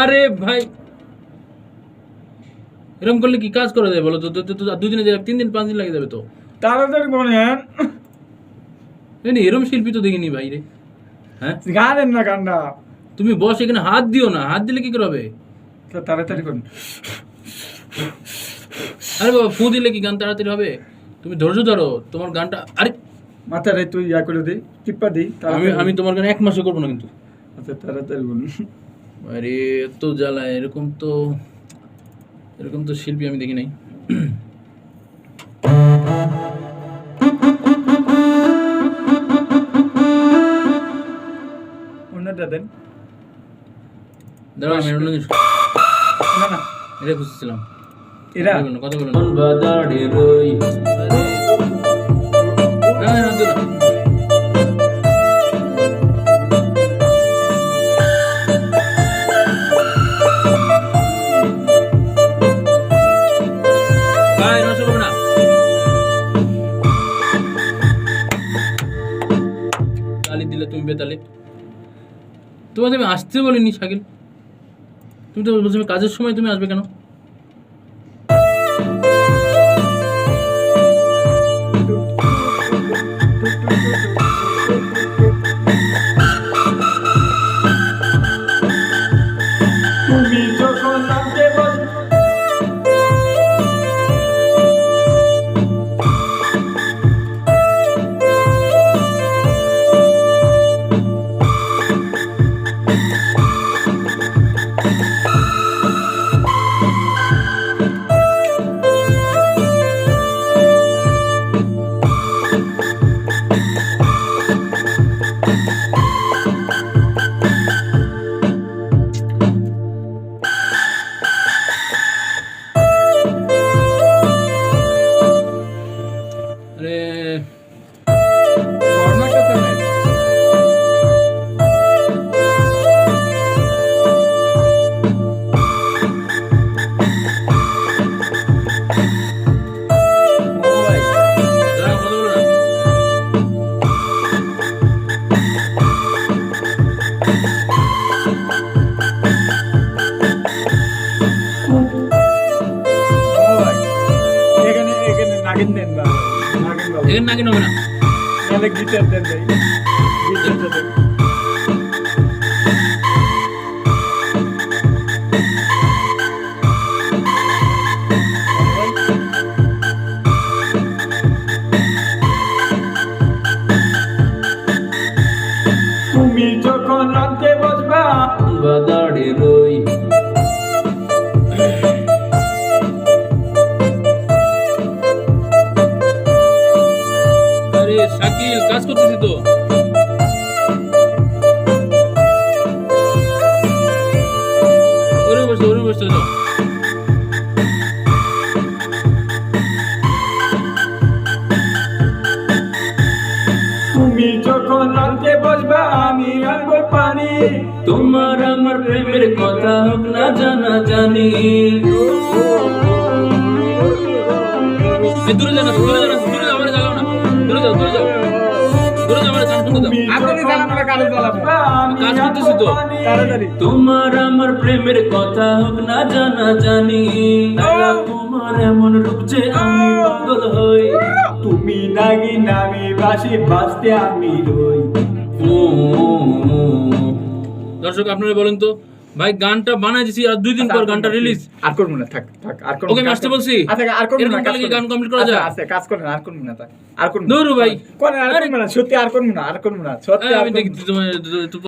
আরে ভাই। এরকম করলে কি কাজ করা যায় বলো তো? দুদিনে যাবে তিন দিন পাঁচ দিন লাগে যাবে তো। তাড়াতাড়ি বলেন। এরম শিল্পী তো দেখিনি ভাই রে। হ্যাঁ? গানেন না গানটা। তুমি বস এখানে হাত দিও না হাত দিলে কি করে হবে? তাড়াতাড়ি করুন। আরে বাবা ফু দিলে কি গান তাড়াতাড়ি হবে? তুমি ধৈর্য ধরো তোমার গানটা আরে মাথারে তুই ইয়া করে দিই টিপ্পা দিই আমি আমি তোমার গান এক মাসে করব না কিন্তু। আচ্ছা তাড়াতাড়ি বলুন। আরে এত জ্বালা এরকম তো এরকম তো শিল্পী আমি দেখি নাই অন্যটা দেন দাঁড়াও আমি অন্য কিছু না না এটা খুঁজছিলাম এরা কথা বলো গালি দিলে তুমি বেতালে তোমাকে আমি আসতে বলিনি, শাকিল। তুমি তো বলছো কাজের সময় তুমি আসবে কেন? এখানে নাকি নেবে না? নাহলে গিটার দেন ভাই। গিটারটা দেন। তুমি যখন রাতে বসবা শাকিল তো। ওরে বসে ওরে বসে তুমি যখন রাতে বসবা আমি আনব পানি। তোমার আমার প্রেমের কথা হোক না জানা জানি। দূরে যাও আপনি জ্বালানো কাজ করতেছি তো। তাড়াতাড়ি। তোমার আমার প্রেমের কথা হোক না জানা জানি। তোমার এমন রূপ যে আমি পাগল হই। তুমি নাগি নামি বাসি বাঁচতে আমি রই। দর্শক আপনারা বলেন তো ভাই গানটা বানাইছি দিছি আর দুই দিন পর গানটা রিলিজ আর করব না থাক থাক আর করব ওকে, আমি আসতে বলছি। আচ্ছা আর করব না কালকে গান কমপ্লিট করা আচ্ছা, যায়? আচ্ছা কাজ করেন আর করব না থাক। আর করব না। দৌড়ো ভাই। কোন আর করব না সত্যি আর করব না আর করব না সত্যি আমি দেখি তুমি তোমার